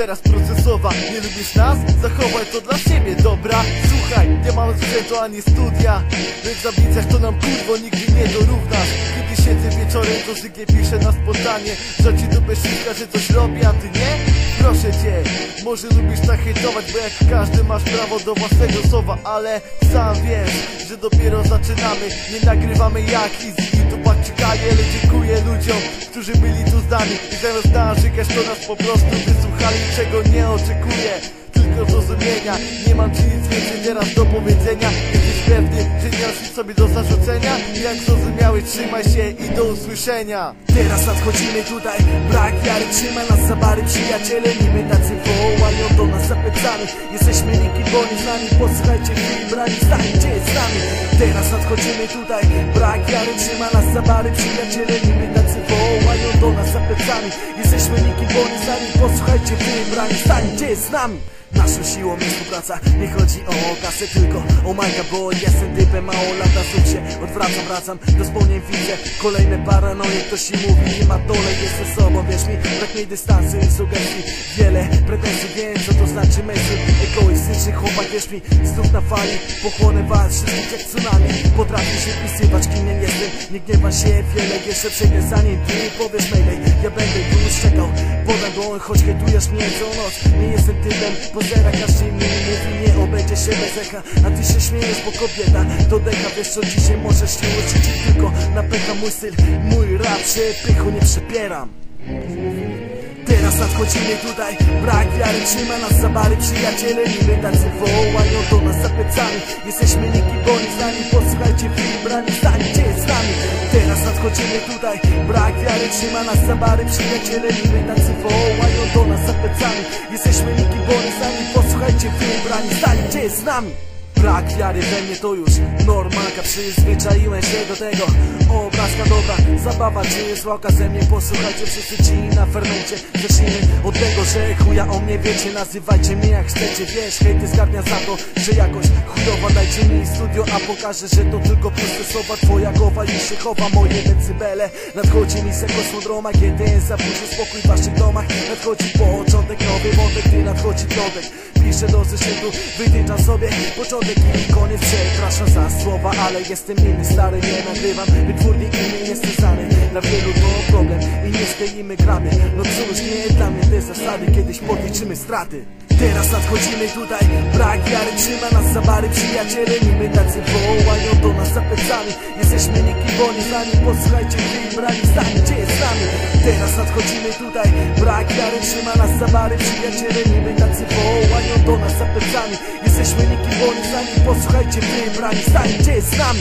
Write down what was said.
teraz procesowa Nie lubisz nas? Zachowaj to dla siebie, dobra? Słuchaj, nie mam sprzętu ani studia Lecz w ambicjach to nam kurwo nigdy nie dorównasz Kiedy siedzę wieczorem, to zwykle piszę na spontanie Że ci to bezsilka, że coś robi, a ty nie? Proszę cię, może lubisz tak hejtować Bo jak każdy masz prawo do własnego słowa Ale sam wiesz, że dopiero zaczynamy. Nie nagrywamy jak easy YouTube czekali Ale dziękuję ludziom, którzy byli tu z nami. I zamiast narzekać to nas po prostu wysłuchali Czego nie oczekuję tylko zrozumienia. Nie mam ci nic więcej teraz do powiedzenia. Jesteś pewny, że nie masz nic sobie do zarzucenia? Jak zrozumiałeś, trzymaj się i do usłyszenia. Teraz nadchodzimy tutaj, brak wiary trzyma nas za bary. Przyjaciele, niby tacy wołają do nas zapytany Jesteśmy nikim, bo nie z nami, posłuchajcie film, brani. Stani, gdzie jest z nami? Teraz nadchodzimy tutaj, brak wiary trzyma nas za bary. Przyjaciele, niby tacy wołają do nas zapytany Jesteśmy nikim, bo nie z nami, posłuchajcie film, brani. Stani, gdzie jest z nami Naszą siłą jest współpraca, nie chodzi o kasę tylko o majka, bo jestem typem mało lata znów się odwracam, wracam. Do wspomnień widzę Kolejne paranoje, ktoś ci mówi, nie ma dole, jestem sobą, wierz mi Brak mi dystansu i sugestii, wiele pretensji, wiem co to znaczy myśl Egoistyczny chłopak, wierz mi, znów na fali. Pochłonę was wszystkich jak tsunami. Potrafię się pisywać, kim nie jestem Nie gniewa się wiele, jeszcze przejdę zanim ty powiesz mayday Ja będę już czekał, podam dłoń, choć hejtujesz mnie co noc. Nie jestem typem pozera, każdy mi mówi Nie obejdzie się bez echa, a ty się śmiejesz, bo kobieta To deka, wiesz co dzisiaj możesz się uczyć Tylko napęka mój styl, mój rap Przepychu nie przepieram Teraz nadchodzimy tutaj, brak wiary trzyma nas za bary. Przyjaciele niby tacy wołają do nas za plecami. Jesteśmy nikim, bo nie z nami, posłuchajcie Teraz nadchodzimy tutaj, brak wiary trzyma nas za bary. Przyjaciele niby tacy wołają do nas za plecami. Jesteśmy nikim, bo posłuchajcie film, brani stani, gdzie jest z nami Brak wiary we mnie to już normalka. Przyzwyczaiłem się do tego. Obrazka dobra, zabawa czy jest łaka ze mnie Posłuchajcie wszyscy ci na fermencie. Zacznijmy od tego, że chuja o mnie wiecie. Nazywajcie mnie jak chcecie, wiesz Hejty zgarnia za to, że jakoś chujowa. Dajcie mi studio, a pokażę, że to tylko proste słowa. Twoja głowa już się chowa, moje decybele. Nadchodzi mi se kosmodroma, kiedy zaburzy spokój w waszych domach. Nadchodzi początek, nowy wątek, gdy nadchodzi piątek Piszę do zeszytu, wytyczam sobie początek koniec Przepraszam za słowa, ale jestem inny Stary, nie nagrywam, wytwórnie inny jestem znany Dla wielu to problem i nie skleimy gramy. No cóż, nie dla mnie te zasady Kiedyś podliczymy straty. Teraz nadchodzimy tutaj, brak wiary trzyma nas za bary Przyjaciele, niby tacy wołają do nas za plecami. Jesteśmy nikim, bo nie posłuchajcie film, brani stani, gdzie jest z nami? Teraz nadchodzimy tutaj, brak wiary trzyma nas za bary Przyjaciele, niby tacy wołają do nas za plecami Jesteśmy nikim, bo nie z nami, posłuchajcie film, brani stani, gdzie jest z nami